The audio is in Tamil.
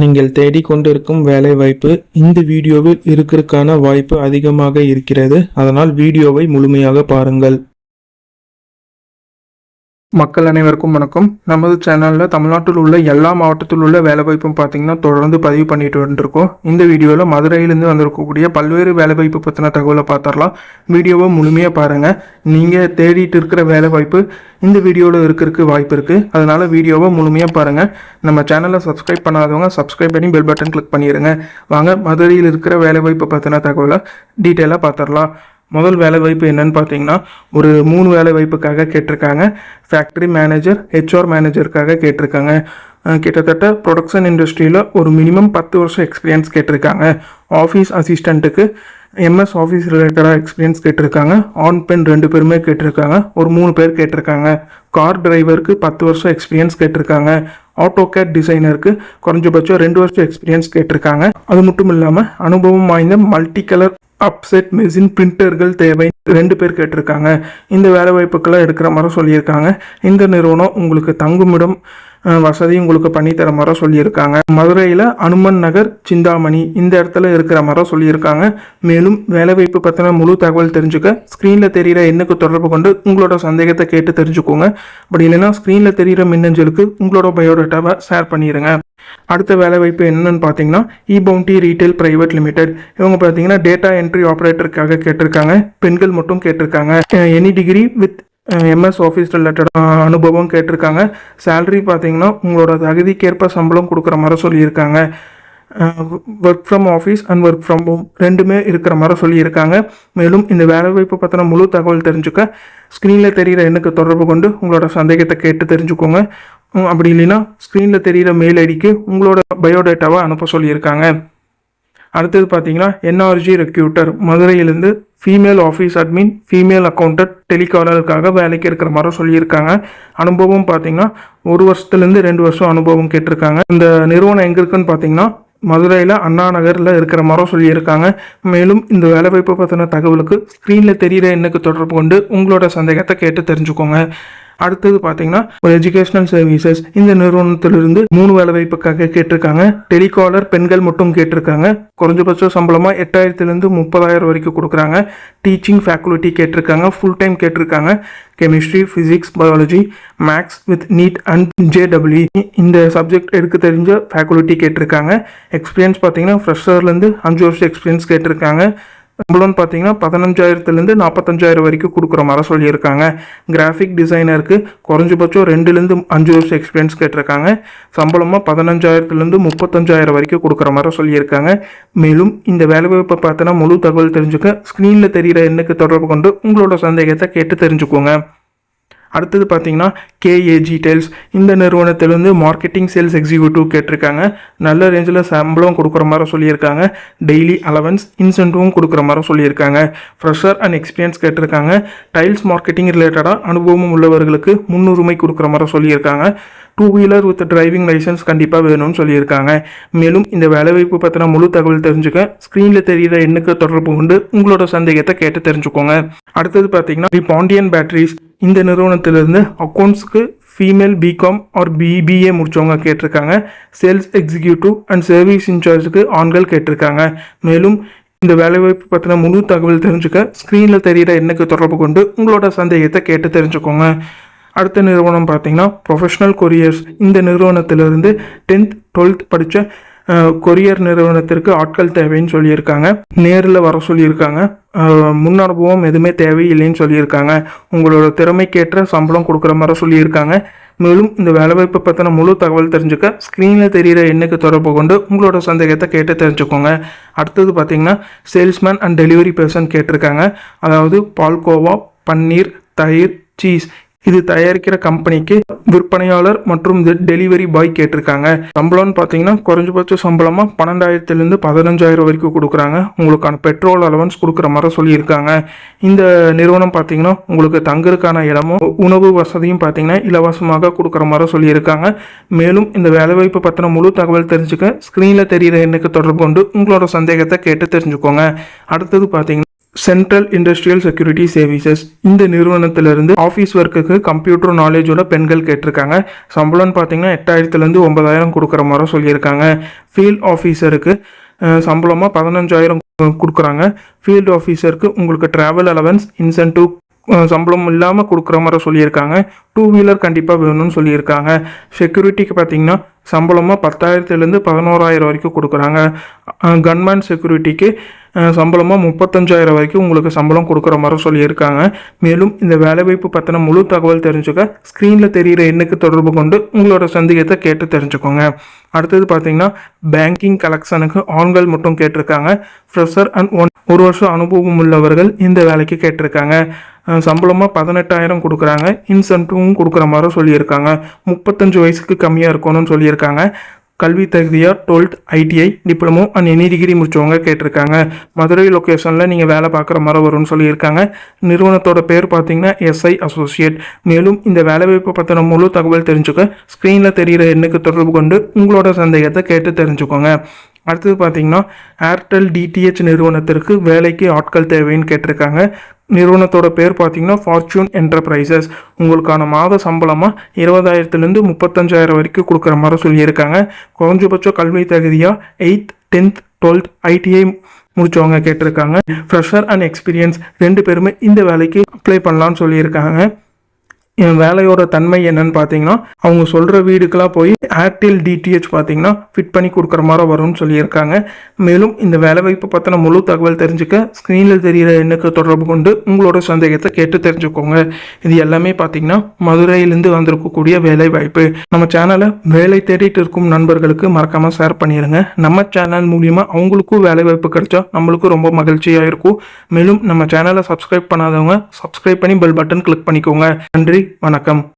நீங்கள் தேடிக்கொண்டிருக்கும் வேலைவாய்ப்பு இந்த வீடியோவில் இருக்கிறதுக்கான வாய்ப்பு அதிகமாக இருக்கிறது. அதனால் வீடியோவை முழுமையாக பாருங்கள். மக்கள் அனைவருக்கும் வணக்கம். நமது சேனலில் தமிழ்நாட்டில் உள்ள எல்லா மாவட்டத்தில் உள்ள வேலைவாய்ப்பும் பார்த்தீங்கன்னா தொடர்ந்து பதிவு பண்ணிட்டு வந்துருக்கோம். இந்த வீடியோவில் மதுரையிலேருந்து வந்திருக்கக்கூடிய பல்வேறு வேலைவாய்ப்பு பற்றின தகவலை பார்த்துடலாம். வீடியோவை முழுமையாக பாருங்கள் நீங்கள் தேடிட்டு இருக்கிற வேலைவாய்ப்பு இந்த வீடியோவில் இருக்கிறதுக்கு வாய்ப்பு இருக்குது அதனால் வீடியோவை முழுமையாக பாருங்கள் நம்ம சேனலை சப்ஸ்கிரைப் பண்ணாதவங்க சப்ஸ்கிரைப் பண்ணி பெல் பட்டன் கிளிக் பண்ணிடுங்க வாங்க மதுரையில் இருக்கிற வேலைவாய்ப்பு பற்றின தகவலை டீட்டெயிலாக பார்த்துடலாம். முதல் வேலை வாய்ப்பு என்னன்னு பார்த்தீங்கன்னா ஒரு மூணு வேலை வாய்ப்புக்காக கேட்டிருக்காங்க. ஃபேக்ட்ரி மேனேஜர் ஹெச்ஆர் மேனேஜருக்காக கேட்டிருக்காங்க. கிட்டத்தட்ட ப்ரொடக்ஷன் இண்டஸ்ட்ரியில் ஒரு மினிமம் பத்து வருஷம் எக்ஸ்பீரியன்ஸ் கேட்டிருக்காங்க. ஆஃபீஸ் அசிஸ்டண்ட்டுக்கு எம்எஸ் ஆஃபீஸ் ரிலேட்டடாக எக்ஸ்பீரியன்ஸ் கேட்டிருக்காங்க. ஆன் பெண் ரெண்டு பேருமே கேட்டிருக்காங்க. ஒரு மூணு பேர் கேட்டிருக்காங்க. கார் டிரைவருக்கு பத்து வருஷம் எக்ஸ்பீரியன்ஸ் கேட்டிருக்காங்க. ஆட்டோ கேட் டிசைனருக்கு குறைஞ்சபட்சம் ரெண்டு வருஷம் எக்ஸ்பீரியன்ஸ் கேட்டிருக்காங்க. அது மட்டும் இல்லாமல் அனுபவம் வாய்ந்த மல்டி கலர் அப்செட் மெஷின் பிரிண்டர்கள் தேவை. ரெண்டு பேர் கேட்டிருக்காங்க. இந்த வேலை வாய்ப்புக்கெல்லாம் எடுக்கிற மாதிரி சொல்லியிருக்காங்க. இந்த நிறுவனம் உங்களுக்கு தங்குமிடம் வசதி உங்களுக்கு பண்ணித்தர மாதிரி சொல்லியிருக்காங்க. மதுரையில் அனுமன் நகர் சிந்தாமணி இந்த இடத்துல இருக்கிற மாதிரி சொல்லியிருக்காங்க. மேலும் வேலைவாய்ப்பு பற்றின முழு தகவல் தெரிஞ்சுக்க ஸ்க்ரீனில் தெரிகிற எண்ணுக்கு தொடர்பு கொண்டு உங்களோட சந்தேகத்தை கேட்டு தெரிஞ்சுக்கோங்க. அப்படி இல்லைன்னா ஸ்க்ரீனில் தெரிகிற மின்னஞ்சலுக்கு உங்களோட பயோடேட்டாவை ஷேர் பண்ணிடுங்க அடுத்த வேலைவாய்ப்பு என்னன்னு பார்த்தீங்கன்னா E bounty retail private limited இவங்க பார்த்தீங்கன்னா டேட்டா என்ட்ரி ஆப்ரேட்டருக்காக கேட்டிருக்காங்க. பெண்கள் மட்டும் கேட்டிருக்காங்க. Any degree with MS office related அனுபவம் கேட்டிருக்காங்க. சேலரி பார்த்தீங்கன்னா உங்களோட தகுதிக்கேற்ப சம்பளம் கொடுக்குற மாதிரி சொல்லியிருக்காங்க. Work from office and work from home ரெண்டுமே இருக்கிற மாதிரி சொல்லியிருக்காங்க. மேலும் இந்த வேலைவாய்ப்பு பற்றின முழு தகவல் தெரிஞ்சுக்க ஸ்க்ரீனில் தெரிகிற எண்ணுக்கு தொடர்பு கொண்டு உங்களோட சந்தேகத்தை கேட்டு தெரிஞ்சுக்கோங்க. அப்படி இல்லைன்னா ஸ்க்ரீனில் தெரிகிற மெயில் ஐடிக்கு உங்களோட பயோடேட்டாவை அனுப்ப சொல்லியிருக்காங்க. அடுத்தது பார்த்தீங்கன்னா என்ஆர்ஜி ரெக்யூட்டர் மதுரையிலேருந்து female office admin female accountant டெலிகாலருக்காக வேலைக்கு இருக்கிற மாதிரி சொல்லியிருக்காங்க. அனுபவம் பார்த்தீங்கன்னா ஒரு வருஷத்துலேருந்து ரெண்டு வருஷம் அனுபவம் கேட்டிருக்காங்க. இந்த நிறுவனம் எங்கே இருக்குன்னு பார்த்தீங்கன்னா மதுரையில் அண்ணா நகரில் இருக்கிற மாதிரி சொல்லியிருக்காங்க. மேலும் இந்த வேலைவாய்ப்பு பற்றின தகவலுக்கு ஸ்க்ரீனில் தெரிகிற எண்ணுக்கு தொடர்பு கொண்டு உங்களோட சந்தேகத்தை கேட்டு தெரிஞ்சுக்கோங்க. அடுத்தது பார்த்தீங்கன்னா ஒரு எஜுகேஷனல் சர்வீசஸ் இந்த நிறுவனத்திலிருந்து மூணு வேலை வாய்ப்புக்காக கேட்டிருக்காங்க. டெலிகாலர் பெண்கள் மட்டும் கேட்டிருக்காங்க. குறைஞ்சபட்ச சம்பளமாக எட்டாயிரத்துலேருந்து முப்பதாயிரம் வரைக்கும் கொடுக்குறாங்க. டீச்சிங் ஃபேக்கல்ட்டி கேட்டிருக்காங்க. ஃபுல் டைம் கேட்டிருக்காங்க. Chemistry physics biology maths with NEET and JW இந்த சப்ஜெக்ட் எடுக்க தெரிஞ்ச ஃபேக்கல்ட்டி கேட்டிருக்காங்க. எக்ஸ்பீரியன்ஸ் பார்த்தீங்கன்னா ஃப்ரெஷர்லேருந்து அஞ்சு வருஷம் எக்ஸ்பீரியன்ஸ் கேட்டிருக்காங்க. சம்பளம்னு பார்த்தீங்கன்னா பதினஞ்சாயிரத்துலேருந்து நாற்பத்தஞ்சாயிரம் வரைக்கும் கொடுக்குற மாதிரி சொல்லியிருக்காங்க. கிராஃபிக் டிசைனருக்கு குறைஞ்சபட்சம் ரெண்டுலேருந்து அஞ்சு வருஷம் எக்ஸ்பீரியன்ஸ் கேட்டிருக்காங்க. சம்பளமாக பதினஞ்சாயிரத்துலேருந்து முப்பத்தஞ்சாயிரம் வரைக்கும் கொடுக்குற மாதிரி சொல்லியிருக்காங்க. மேலும் இந்த வேலைவாய்ப்பை பார்த்தோன்னா முழு தகவல் தெரிஞ்சுக்க ஸ்க்ரீனில் தெரிகிற எண்ணுக்கு தொடர்பு கொண்டு உங்களோட சந்தேகத்தை கேட்டு தெரிஞ்சுக்கோங்க. அடுத்தது பார்த்தீங்கன்னா கேஏஜி டெல்ஸ் இந்த நிறுவனத்திலிருந்து மார்க்கெட்டிங் சேல்ஸ் எக்ஸிக்யூட்டிவ் கேட்டிருக்காங்க. நல்ல ரேஞ்சில் சம்பளம் கொடுக்குற மாதிரி சொல்லியிருக்காங்க. டெய்லி அலவன்ஸ் இன்சென்டிவும் கொடுக்குற மாதிரி சொல்லியிருக்காங்க. ஃப்ரெஷர் அண்ட் எக்ஸ்பீரியன்ஸ் கேட்டிருக்காங்க. டைல்ஸ் மார்க்கெட்டிங் ரிலேட்டடாக அனுபவம் உள்ளவர்களுக்கு முன்னுரிமை கொடுக்குற மாதிரி சொல்லியிருக்காங்க. Two wheeler with driving licence கண்டிப்பாக வேணும்னு சொல்லியிருக்காங்க. மேலும் இந்த வேலைவாய்ப்பு பற்றின முழு தகவல் தெரிஞ்சுக்க ஸ்க்ரீனில் தெரிகிற எண்ணுக்கு தொடர்பு கொண்டு உங்களோட சந்தேகத்தை கேட்டு தெரிஞ்சுக்கோங்க. அடுத்தது பார்த்தீங்கன்னா தி பாண்டியன் பேட்டரிஸ் இந்த நிறுவனத்திலிருந்து அக்கௌண்ட்ஸ்க்கு ஃபீமேல் பிகாம் ஆர் பிபிஏ முடிச்சவங்க கேட்டிருக்காங்க. சேல்ஸ் எக்ஸிக்யூட்டிவ் அண்ட் சர்வீஸ் இன்சார்ஜுக்கு ஆண்கள் கேட்டிருக்காங்க. மேலும் இந்த வேலைவாய்ப்பு பற்றின முழு தகவல் தெரிஞ்சுக்க ஸ்க்ரீனில் தெரிகிற எண்ணுக்கு தொடர்பு கொண்டு உங்களோட சந்தேகத்தை கேட்டு தெரிஞ்சுக்கோங்க. அடுத்த நிறுவனம் பார்த்தீங்கன்னா ப்ரொஃபஷனல் கொரியர்ஸ் இந்த நிறுவனத்திலிருந்து டென்த் டுவெல்த் படித்த கொரியர் நிறுவனத்திற்கு ஆட்கள் தேவைன்னு சொல்லியிருக்காங்க. நேரில் வர சொல்லியிருக்காங்க. முன் அனுபவம் எதுவுமே தேவையில்லைன்னு சொல்லியிருக்காங்க. உங்களோட திறமைக்கேற்ற சம்பளம் கொடுக்குற மாதிரி சொல்லியிருக்காங்க. மேலும் இந்த வேலைவாய்ப்பை பற்றின முழு தகவல் தெரிஞ்சுக்க ஸ்க்ரீனில் தெரிகிற எண்ணுக்கு தொடர்பு கொண்டு உங்களோட சந்தேகத்தை கேட்டு தெரிஞ்சுக்கோங்க. அடுத்தது பார்த்தீங்கன்னா சேல்ஸ்மேன் அண்ட் டெலிவரி பர்சன் கேட்டிருக்காங்க. அதாவது பால்கோவா பன்னீர் தயிர் சீஸ் இது தயாரிக்கிற கம்பெனிக்கு விற்பனையாளர் மற்றும் டெலிவரி பாய் கேட்டிருக்காங்க. சம்பளம்னு பார்த்தீங்கன்னா குறைஞ்சபட்ச சம்பளமாக பன்னெண்டாயிரத்துலேருந்து பதினஞ்சாயிரம் வரைக்கும் கொடுக்குறாங்க. உங்களுக்கான பெட்ரோல் அலவன்ஸ் கொடுக்குற மாதிரி சொல்லியிருக்காங்க. இந்த நிறுவனம் பார்த்தீங்கன்னா உங்களுக்கு தங்குறதுக்கான இடமும் உணவு வசதியும் பார்த்தீங்கன்னா இலவசமாக கொடுக்குற மாதிரி சொல்லியிருக்காங்க. மேலும் இந்த வேலைவாய்ப்பு பற்றின முழு தகவல் தெரிஞ்சுக்க ஸ்க்ரீனில் தெரிகிற எண்ணுக்கு தொடர்பு கொண்டு உங்களோட சந்தேகத்தை கேட்டு தெரிஞ்சுக்கோங்க. அடுத்தது பார்த்தீங்கன்னா சென்ட்ரல் இண்டஸ்ட்ரியல் செக்யூரிட்டி சர்வீசஸ் இந்த நிறுவனத்திலிருந்து ஆஃபீஸ் ஒர்க்குக்கு கம்ப்யூட்டர் நாலேஜோட பெண்கள் கேட்டிருக்காங்க. சம்பளம்னு பார்த்தீங்கன்னா எட்டாயிரத்துலேருந்து ஒன்பதாயிரம் கொடுக்குற மாதிரி சொல்லியிருக்காங்க. ஃபீல்ட் ஆஃபீஸருக்கு சம்பளமாக பதினஞ்சாயிரம் கொடுக்குறாங்க. ஃபீல்டு ஆஃபீஸருக்கு உங்களுக்கு ட்ராவல் அலவன்ஸ் இன்சென்டிவ் சம்பளம் இல்லாமல் கொடுக்குற மாதிரி சொல்லியிருக்காங்க. டூ வீலர் கண்டிப்பாக வேணும்னு சொல்லியிருக்காங்க. செக்யூரிட்டிக்கு பார்த்தீங்கன்னா சம்பளமாக பத்தாயிரத்துலேருந்து பதினோராயிரம் வரைக்கும் கொடுக்குறாங்க. கன்மேன் செக்யூரிட்டிக்கு சம்பளமாக முப்பத்தஞ்சாயிரம் வரைக்கும் உங்களுக்கு சம்பளம் கொடுக்குற மாதிரி சொல்லியிருக்காங்க. மேலும் இந்த வேலைவாய்ப்பு பற்றின முழு தகவல் தெரிஞ்சுக்க ஸ்க்ரீனில் தெரிகிற எண்ணுக்கு தொடர்பு கொண்டு உங்களோட சந்தேகத்தை கேட்டு தெரிஞ்சுக்கோங்க. அடுத்தது பார்த்தீங்கன்னா பேங்கிங் கலெக்ஷனுக்கு ஆண்கள் மட்டும் கேட்டிருக்காங்க. ஃப்ரெஷர் அண்ட் ஒன் ஒரு வருஷம் அனுபவம் உள்ளவர்கள் இந்த வேலைக்கு கேட்டிருக்காங்க. சம்பளமாக பதினெட்டாயிரம் கொடுக்குறாங்க. இன்சென்டிவும் கொடுக்குற மாதிரி சொல்லியிருக்காங்க. முப்பத்தஞ்சு வயசுக்கு கம்மியாக இருக்கணும்னு சொல்லியிருக்காங்க. கல்வி தகுதியாக twelfth ITI diploma and any degree முடிச்சவங்க கேட்டிருக்காங்க. மதுரை லொக்கேஷனில் நீங்கள் வேலை பார்க்குற மாதிரி வரும்னு சொல்லியிருக்காங்க. நிறுவனத்தோட பேர் பார்த்தீங்கன்னா எஸ்ஐ அசோசியேட் மேலும் இந்த வேலைவாய்ப்பு பற்றின முழு தகவல் தெரிஞ்சுக்க ஸ்க்ரீனில் தெரிகிற எண்ணுக்கு தொடர்பு கொண்டு உங்களோட சந்தேகத்தை கேட்டு தெரிஞ்சுக்கோங்க. அடுத்தது பார்த்தீங்கன்னா ஏர்டெல் டிடிஹெச் நிறுவனத்திற்கு வேலைக்கு ஆட்கள் தேவைன்னு கேட்டிருக்காங்க. நிறுவனத்தோட பேர் பார்த்தீங்கன்னா ஃபார்ச்சூன் என்டர்பிரைசஸ் உங்களுக்கான மாத சம்பளமாக இருபதாயிரத்துலேருந்து முப்பத்தஞ்சாயிரம் வரைக்கும் கொடுக்குற மாதிரி சொல்லியிருக்காங்க. குறைஞ்சபட்ச கல்வி தகுதியாக எயித் டென்த் டுவெல்த் ஐடிஐ முடிச்சவங்க கேட்டிருக்காங்க. ஃப்ரெஷர் அண்ட் எக்ஸ்பீரியன்ஸ் ரெண்டு பேருமே இந்த வேலைக்கு அப்ளை பண்ணலான்னு சொல்லியிருக்காங்க. வேலையோட தன்மை என்னன்னு பார்த்தீங்கன்னா அவங்க சொல்கிற வீடுக்கெல்லாம் போய் ஏர்டெல் டிடிஹெச் பார்த்தீங்கன்னா ஃபிட் பண்ணி கொடுக்குற மாதிரி வரும்னு சொல்லியிருக்காங்க. மேலும் இந்த வேலைவாய்ப்பு பற்றின முழு தகவல் தெரிஞ்சுக்க ஸ்க்ரீனில் தெரிகிற எண்ணுக்கு தொடர்பு கொண்டு உங்களோட சந்தேகத்தை கேட்டு தெரிஞ்சுக்கோங்க. இது எல்லாமே பார்த்தீங்கன்னா மதுரையிலேருந்து வந்திருக்கக்கூடிய வேலை வாய்ப்பு. நம்ம சேனலை வேலை தேடிட்டு இருக்கும் நண்பர்களுக்கு மறக்காமல் ஷேர் பண்ணிடுங்க நம்ம சேனல் மூலியமாக அவங்களுக்கும் வேலை வாய்ப்பு கிடைச்சா நம்மளுக்கும் ரொம்ப மகிழ்ச்சியாக இருக்கும். மேலும் நம்ம சேனலை சப்ஸ்கிரைப் பண்ணாதவங்க சப்ஸ்கிரைப் பண்ணி பெல் பட்டன் கிளிக் பண்ணிக்கோங்க. நன்றி. நன்றி வணக்கம்.